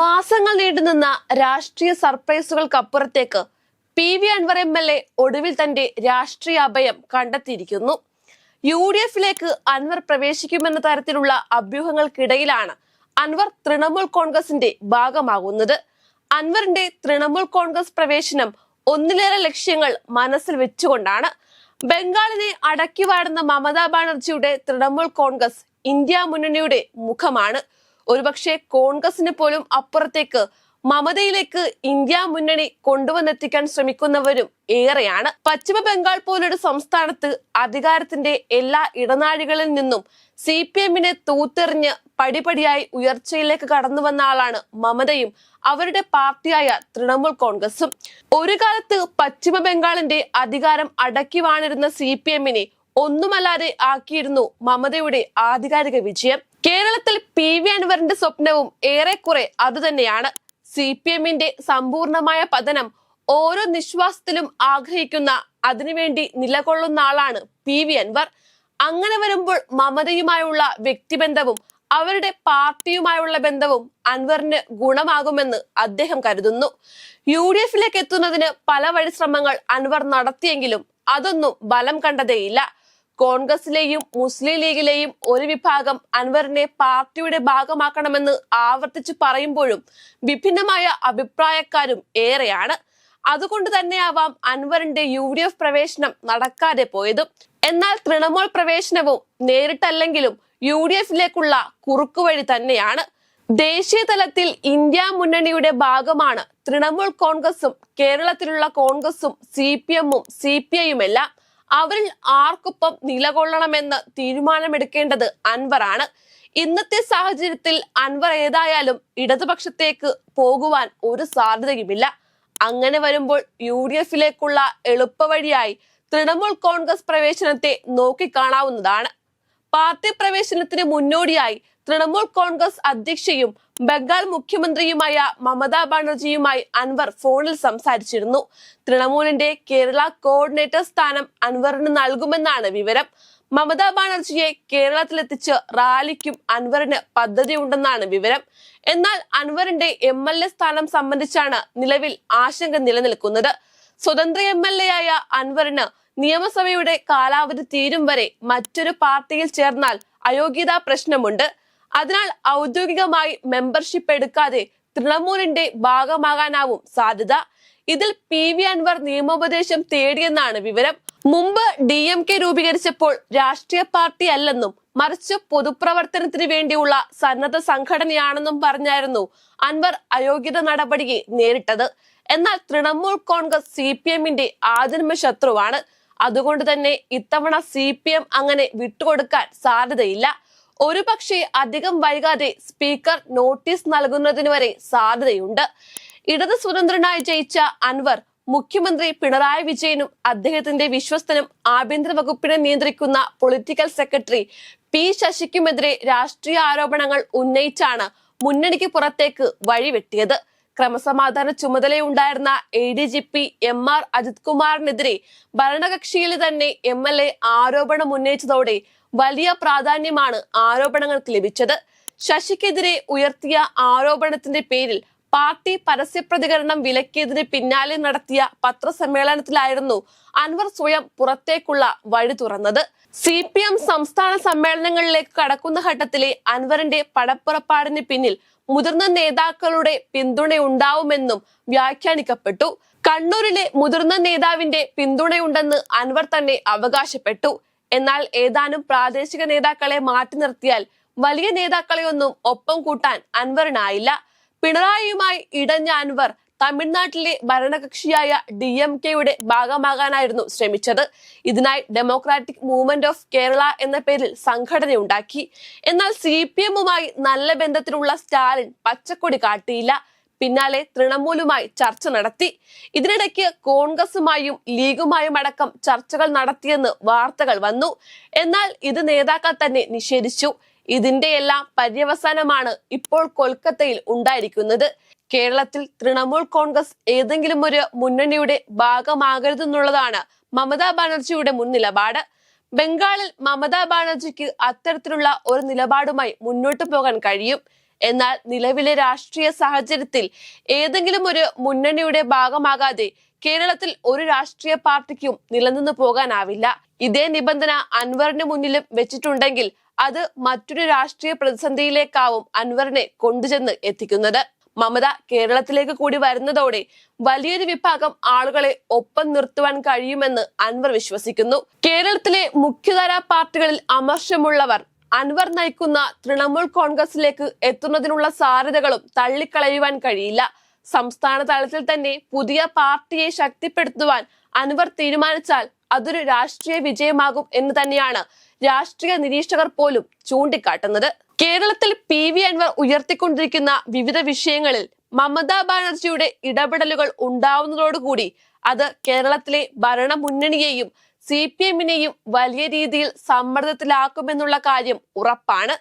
മാസങ്ങൾ നീണ്ടുനിന്ന രാഷ്ട്രീയ സർപ്രൈസുകൾക്കപ്പുറത്തേക്ക് P V Anvar M L A ഒടുവിൽ തന്റെ രാഷ്ട്രീയ അഭയം കണ്ടെത്തിയിരിക്കുന്നു. യു ഡി എഫിലേക്ക് അൻവർ പ്രവേശിക്കുമെന്ന തരത്തിലുള്ള അഭ്യൂഹങ്ങൾക്കിടയിലാണ് അൻവർ തൃണമൂൽ കോൺഗ്രസിന്റെ ഭാഗമാകുന്നത്. അൻവറിന്റെ തൃണമൂൽ കോൺഗ്രസ് പ്രവേശനം ഒന്നിലേറെ ലക്ഷ്യങ്ങൾ മനസ്സിൽ വെച്ചുകൊണ്ടാണ്. ബംഗാളിനെ അടക്കി വാടുന്ന മമതാ ബാനർജിയുടെ തൃണമൂൽ കോൺഗ്രസ് ഇന്ത്യ മുന്നണിയുടെ മുഖമാണ്. ഒരുപക്ഷെ കോൺഗ്രസിന് പോലും അപ്പുറത്തേക്ക് മമതയിലേക്ക് ഇന്ത്യ മുന്നണി കൊണ്ടുവന്നെത്തിക്കാൻ ശ്രമിക്കുന്നവരും ഏറെയാണ്. പശ്ചിമ ബംഗാൾ പോലൊരു സംസ്ഥാനത്ത് അധികാരത്തിന്റെ എല്ലാ ഇടനാഴികളിൽ നിന്നും സി പി എമ്മിനെ തൂത്തെറിഞ്ഞ് പടിപടിയായി ഉയർച്ചയിലേക്ക് കടന്നു വന്ന ആളാണ് മമതയും അവരുടെ പാർട്ടിയായ തൃണമൂൽ കോൺഗ്രസും. ഒരു കാലത്ത് പശ്ചിമ ബംഗാളിന്റെ അധികാരം അടക്കി വാണിരുന്ന സി പി എമ്മിനെ ഒന്നുമല്ലാതെ ആക്കിയിരുന്നു മമതയുടെ ആധികാരിക വിജയം. കേരളത്തിൽ പി വി അൻവറിന്റെ സ്വപ്നവും ഏറെക്കുറെ അതുതന്നെയാണ്. സി പി എമ്മിന്റെ സമ്പൂർണമായ പതനം ഓരോ നിശ്വാസത്തിലും ആഗ്രഹിക്കുന്ന അതിനുവേണ്ടി നിലകൊള്ളുന്ന ആളാണ് പി വി അൻവർ. അങ്ങനെ വരുമ്പോൾ മമതയുമായുള്ള വ്യക്തിബന്ധവും അവരുടെ പാർട്ടിയുമായുള്ള ബന്ധവും അൻവറിന് ഗുണമാകുമെന്ന് അദ്ദേഹം കരുതുന്നു. യു ഡി എഫിലേക്ക് എത്തുന്നതിന് പല വഴി ശ്രമങ്ങൾ അൻവർ നടത്തിയെങ്കിലും അതൊന്നും ബലം കണ്ടതേയില്ല. കോൺഗ്രസിലെയും മുസ്ലിം ലീഗിലെയും ഒരു വിഭാഗം അൻവറിനെ പാർട്ടിയുടെ ഭാഗമാക്കണമെന്ന് ആവർത്തിച്ചു പറയുമ്പോഴും വിഭിന്നമായ അഭിപ്രായക്കാരും ഏറെയാണ്. അതുകൊണ്ട് തന്നെയാവാം അൻവറിന്റെ യു ഡി എഫ് പ്രവേശനം നടക്കാതെ പോയതും. എന്നാൽ തൃണമൂൽ പ്രവേശനവും നേരിട്ടല്ലെങ്കിലും യു ഡി എഫിലേക്കുള്ള കുറുക്കുവഴി തന്നെയാണ്. ദേശീയ തലത്തിൽ ഇന്ത്യ മുന്നണിയുടെ ഭാഗമാണ് തൃണമൂൽ കോൺഗ്രസും കേരളത്തിലുള്ള കോൺഗ്രസും സി പി എമ്മും സി പി ഐയും എല്ലാം അവരിൽ ആർക്കൊപ്പം നിലകൊള്ളണമെന്ന് തീരുമാനമെടുക്കേണ്ടത് അൻവറാണ്. ഇന്നത്തെ സാഹചര്യത്തിൽ അൻവർ ഏതായാലും ഇടതുപക്ഷത്തേക്ക് പോകുവാൻ ഒരു സാധ്യതയുമില്ല. അങ്ങനെ വരുമ്പോൾ യു ഡി എഫിലേക്കുള്ള എളുപ്പവഴിയായി തൃണമൂൽ കോൺഗ്രസ് പ്രവേശനത്തെ നോക്കിക്കാണാവുന്നതാണ്. പാർട്ടി പ്രവേശനത്തിന് മുന്നോടിയായി തൃണമൂൽ കോൺഗ്രസ് അധ്യക്ഷയും ബംഗാൾ മുഖ്യമന്ത്രിയുമായ മമതാ ബാനർജിയുമായി അൻവർ ഫോണിൽ സംസാരിച്ചിരുന്നു. തൃണമൂലിന്റെ കേരള കോർഡിനേറ്റർ സ്ഥാനം അൻവറിന് നൽകുമെന്നാണ് വിവരം. മമതാ ബാനർജിയെ കേരളത്തിലെത്തിച്ച് റാലിക്കും അൻവറിന് പദ്ധതിയുണ്ടെന്നാണ് വിവരം. എന്നാൽ അൻവറിന്റെ എം എൽ എ സ്ഥാനം സംബന്ധിച്ചാണ് നിലവിൽ ആശങ്ക നിലനിൽക്കുന്നത്. സ്വതന്ത്ര എം എൽ എ ആയ അൻവറിന് നിയമസഭയുടെ കാലാവധി തീരും വരെ മറ്റൊരു പാർട്ടിയിൽ ചേർന്നാൽ അയോഗ്യതാ പ്രശ്നമുണ്ട്. അതിനാൽ ഔദ്യോഗികമായി മെമ്പർഷിപ്പ് എടുക്കാതെ തൃണമൂലിന്റെ ഭാഗമാകാനാവും സാധ്യത. ഇതിൽ പി വി അൻവർ നിയമോപദേശം തേടിയെന്നാണ് വിവരം. മുമ്പ് ഡി എം കെ രൂപീകരിച്ചപ്പോൾ രാഷ്ട്രീയ പാർട്ടി അല്ലെന്നും മറിച്ച് പൊതുപ്രവർത്തനത്തിന് വേണ്ടിയുള്ള സന്നദ്ധ സംഘടനയാണെന്നും പറഞ്ഞായിരുന്നു അൻവർ അയോഗ്യത നടപടിയെ നേരിട്ടത്. എന്നാൽ തൃണമൂൽ കോൺഗ്രസ് സി പി എമ്മിന്റെ ആദിമ ശത്രുവാണ്. അതുകൊണ്ട് തന്നെ ഇത്തവണ സി പി എം അങ്ങനെ വിട്ടുകൊടുക്കാൻ സാധ്യതയില്ല. ഒരുപക്ഷെ അധികം വൈകാതെ സ്പീക്കർ നോട്ടീസ് നൽകുന്നതിന് വരെ സാധ്യതയുണ്ട്. ഇടത് സ്വതന്ത്രനായി ജയിച്ച അൻവർ മുഖ്യമന്ത്രി പിണറായി വിജയനും അദ്ദേഹത്തിന്റെ വിശ്വസ്തനും ആഭ്യന്തര വകുപ്പിനെ നിയന്ത്രിക്കുന്ന പൊളിറ്റിക്കൽ സെക്രട്ടറി പി ശശിക്കുമെതിരെ രാഷ്ട്രീയ ആരോപണങ്ങൾ ഉന്നയിച്ചാണ് മുന്നണിക്ക് പുറത്തേക്ക് വഴിവെട്ടിയത്. ക്രമസമാധാന ചുമതലയുണ്ടായിരുന്ന A D G P M R Ajith കുമാറിനെതിരെ ഭരണകക്ഷിയിൽ തന്നെ എം എൽ എ ആരോപണം ഉന്നയിച്ചതോടെ വലിയ പ്രാധാന്യമാണ് ആരോപണങ്ങൾക്ക് ലഭിച്ചത്. ശശിക്കെതിരെ ഉയർത്തിയ ആരോപണത്തിന്റെ പേരിൽ പാർട്ടി പരസ്യ പ്രതികരണം വിലക്കിയതിന് പിന്നാലെ നടത്തിയ പത്രസമ്മേളനത്തിലായിരുന്നു അൻവർ സ്വയം പുറത്തേക്കുള്ള വഴി തുറന്നത്. സി പി എം സംസ്ഥാന സമ്മേളനങ്ങളിലേക്ക് കടക്കുന്ന ഘട്ടത്തിലെ അൻവറിന്റെ പടപ്പുറപ്പാടിന് പിന്നിൽ മുതിർന്ന നേതാക്കളുടെ പിന്തുണയുണ്ടാവുമെന്നും വ്യാഖ്യാനിക്കപ്പെട്ടു. കണ്ണൂരിലെ മുതിർന്ന നേതാവിന്റെ പിന്തുണയുണ്ടെന്ന് അൻവർ തന്നെ അവകാശപ്പെട്ടു. എന്നാൽ ഏതാനും പ്രാദേശിക നേതാക്കളെ മാറ്റി നിർത്തിയാൽ വലിയ നേതാക്കളെയൊന്നും ഒപ്പം കൂട്ടാൻ അൻവറിനായില്ല. പിണറായിയുമായി ഇടഞ്ഞ അൻവർ തമിഴ്നാട്ടിലെ ഭരണകക്ഷിയായ ഡി എം കെയുടെ ഭാഗമാകാനായിരുന്നു ശ്രമിച്ചത്. ഇതിനായി ഡെമോക്രാറ്റിക് മൂവ്മെന്റ് ഓഫ് കേരള എന്ന പേരിൽ സംഘടനയുണ്ടാക്കി. എന്നാൽ സി പി എമ്മുമായി നല്ല ബന്ധത്തിലുള്ള സ്റ്റാലിൻ പച്ചക്കൊടി കാട്ടിയില്ല. പിന്നാലെ തൃണമൂലുമായി ചർച്ച നടത്തി. ഇതിനിടയ്ക്ക് കോൺഗ്രസുമായും ലീഗുമായും അടക്കം ചർച്ചകൾ നടത്തിയെന്ന് വാർത്തകൾ വന്നു. എന്നാൽ ഇത് നേതാക്കൾ തന്നെ നിഷേധിച്ചു. ഇതിന്റെയെല്ലാം പര്യവസാനമാണ് ഇപ്പോൾ കൊൽക്കത്തയിൽ ഉണ്ടായിരിക്കുന്നത്. കേരളത്തിൽ തൃണമൂൽ കോൺഗ്രസ് ഏതെങ്കിലും ഒരു മുന്നണിയുടെ ഭാഗമാകരുതെന്നുള്ളതാണ് മമതാ ബാനർജിയുടെ മുൻ നിലപാട്. ബംഗാളിൽ മമതാ ബാനർജിക്ക് അത്തരത്തിലുള്ള ഒരു നിലപാടുമായി മുന്നോട്ടു പോകാൻ കഴിയും. എന്നാൽ നിലവിലെ രാഷ്ട്രീയ സാഹചര്യത്തിൽ ഏതെങ്കിലും ഒരു മുന്നണിയുടെ ഭാഗമാകാതെ കേരളത്തിൽ ഒരു രാഷ്ട്രീയ പാർട്ടിക്കും നിലനിന്ന് പോകാനാവില്ല. ഇതേ നിബന്ധന അൻവറിന് മുന്നിലും വെച്ചിട്ടുണ്ടെങ്കിൽ അത് മറ്റൊരു രാഷ്ട്രീയ പ്രതിസന്ധിയിലേക്കാവും അൻവറിനെ കൊണ്ടുചെന്ന് എത്തിക്കുന്നത്. മമത കേരളത്തിലേക്ക് കൂടി വരുന്നതോടെ വലിയൊരു വിഭാഗം ആളുകളെ ഒപ്പം നിർത്തുവാൻ കഴിയുമെന്ന് അൻവർ വിശ്വസിക്കുന്നു. കേരളത്തിലെ മുഖ്യധാരാ പാർട്ടികളിൽ അമർഷമുള്ളവർ അൻവർ നയിക്കുന്ന തൃണമൂൽ കോൺഗ്രസിലേക്ക് എത്തുന്നതിനുള്ള സാധ്യതകളും തള്ളിക്കളയുവാൻ കഴിയില്ല. സംസ്ഥാന തലത്തിൽ തന്നെ പുതിയ പാർട്ടിയെ ശക്തിപ്പെടുത്തുവാൻ അൻവർ തീരുമാനിച്ചാൽ അതൊരു രാഷ്ട്രീയ വിജയമാകും എന്ന് തന്നെയാണ് രാഷ്ട്രീയ നിരീക്ഷകർ പോലും ചൂണ്ടിക്കാട്ടുന്നത്. കേരളത്തിൽ പി വി അൻവർ ഉയർത്തിക്കൊണ്ടിരിക്കുന്ന വിവിധ വിഷയങ്ങളിൽ മമതാ ബാനർജിയുടെ ഇടപെടലുകൾ ഉണ്ടാവുന്നതോടുകൂടി അത് കേരളത്തിലെ ഭരണമുന്നണിയെയും സി പി എമ്മിനെയും വലിയ രീതിയിൽ സമ്മർദ്ദത്തിലാക്കുമെന്നുള്ള കാര്യം ഉറപ്പാണ്.